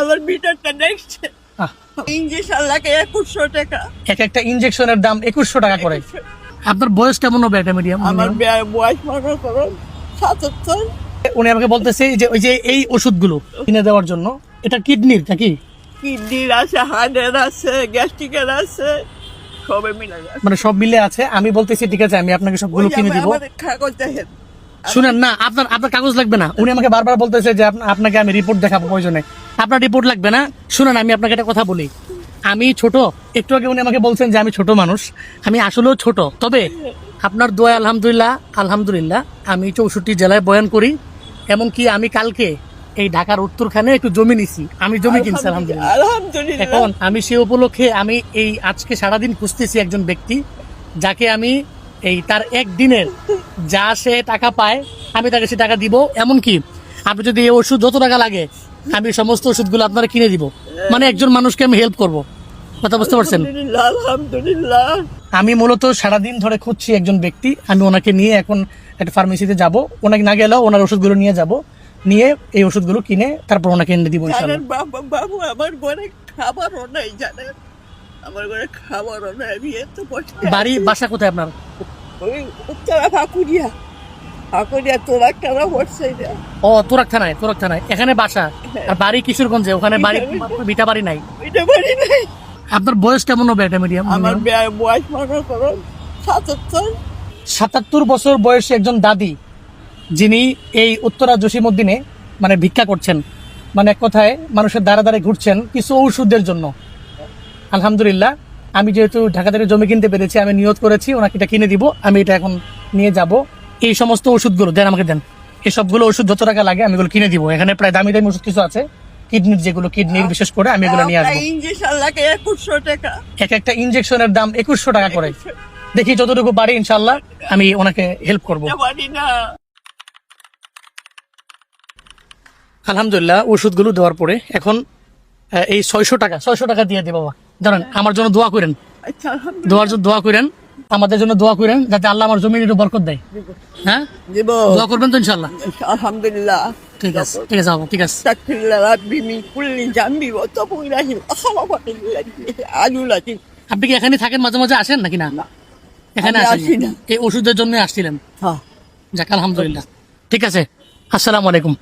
আমার মিটারটা আহ, ইঞ্জেকশন লাগে একুশশো টাকা। এক একটা ইনজেকশনের দাম একুশশো টাকা করে। আপনার বয়স কেমন হবে এটা মিডিয়াম আমার বয়স মনে করো সাতাত্তর। উনি আমাকে বলতেছে যে ওই যে এই ওষুধগুলো কিনে দেওয়ার জন্য এটা কিডনির নাকি? কিডনির আছে হার্টের আছে গ্যাস্ট্রিকের আছে সবে মিলে মানে সব মিলে আছে। আমি বলতেছি ঠিক আছে আমি আপনাকে সবগুলো কিনে দিব। শুনেন না আপনার আপনার কাগজ লাগবে না। উনি আমাকে বারবার বলতেছে যে আপনাকে আমি রিপোর্ট দেখাবো প্রয়োজনে। আপনার রিপোর্ট লাগবে না? শুনেন আমি আপনাকে একটা কথা বলি। আমি ছোট একটু আগে উনি আমাকে বলছেন যে আমি ছোট মানুষ। আমি আসলেও ছোট। তবে আপনার দোয়া আলহামদুলিল্লাহ আলহামদুলিল্লাহ আমি চৌষট্টি জেলায় বয়ান করি। এমনকি আমি কালকে এই ঢাকার উত্তরখানে একটু জমি নিছি। আমি জমি কিনছি আলহামদুলিল্লাহ। আলহামদুলিল্লাহ। এখন আমি সে উপলক্ষে আমি এই আজকে সারাদিন খুঁজতেছি একজন ব্যক্তি যাকে আমি এই তার একদিনের যা সে টাকা পায় আমি তাকে সে টাকা দিব। এমনকি আপনি যদি এই ওষুধ যত টাকা লাগে আমি সমস্ত ওষুধগুলো আপনারা কিনে দিব। মানে একজন মানুষকে আমি হেল্প করব। কথা বুঝতে পারছেন? আলহামদুলিল্লাহ আমি মূলত সারাদিন ধরে খুঁজছি একজন ব্যক্তি। আমি ওনাকে নিয়ে এখন একটা ফার্মেসিতে যাব। ওনাকে না গেলেও ওনার ওষুধগুলো নিয়ে যাব। নিয়ে এই ওষুধগুলো কিনে তারপর ওনাকে এনে দিব ইনশাল্লাহ জানেন বাবু বাবু আমার ঘরে খাবারও নাই জানেন। আমার ঘরে খাবারও নাই আমি এত বাড়ি বাসা কোথায় আপনার? ওই উত্তরা ফাকুরিয়া ফাকুরিয়া তোরা কেন পড়ছে ও তোরাক থানায় তোরাক থানায়। এখানে বাসা। আর বাড়ি কিশোরগঞ্জে ওখানে বাড়ি নাই। ওইটা বাড়ি নাই। আপনার বয়স কেমন হবে এটা মিডিয়াম? আমার বয়স মনে করো সাতাত্তর। সাতাত্তর বছর বয়সী একজন দাদি যিনি এই উত্তরা জসিমুদ্দিনে মানে ভিক্ষা করছেন। মানে এক কথায় মানুষের দ্বারা দ্বারে ঘুরছেন কিছু ঔষধের জন্য। আলহামদুলিল্লাহ। আমি যেহেতু ঢাকা থেকে জমি কিনতে পেরেছি আমি নিয়োগ করেছি ওনাকে এটা কিনে দিব আমি এটা এখন নিয়ে যাব। এই সমস্ত ওষুধগুলো দেন আমাকে দেন। এই সবগুলো ওষুধ যত টাকা লাগে আমি এগুলো কিনে দিব। এখানে প্রায় দামি দামি ওষুধ কিছু আছে। কিডনির যেগুলো কিডনির বিশেষ করে আমি এগুলো নিয়ে আসব। একুশশো টাকা। এক একটা ইনজেকশনের দাম একুশশো টাকা করে। দেখি যতটুকু পারি ইনশাল্লাহ আমি ওনাকে হেল্প করব। আলহামদুলিল্লাহ ওষুধগুলো দেওয়ার পরে এখন এই ছয়শো টাকা ছয়শো টাকা দিয়ে দিই বাবা। জানেন আমার জন্য দোয়া করেন। দোয়ার জন্য দোয়া করেন আমাদের জন্য দোয়া করেন যাতে আল্লাহ আমার জমির একটু বরকত দেয়। হ্যাঁ? দোয়া করবেন তো ইনশাল্লাহ আলহামদুলিল্লাহ। ঠিক আছে আপনি কি এখানে থাকেন মাঝে মাঝে আসেন নাকি না? এখানে আসেন। এই ওষুধের জন্য আসছিলেন। যাক আলহামদুলিল্লাহ। ঠিক আছে আসসালামু আলাইকুম।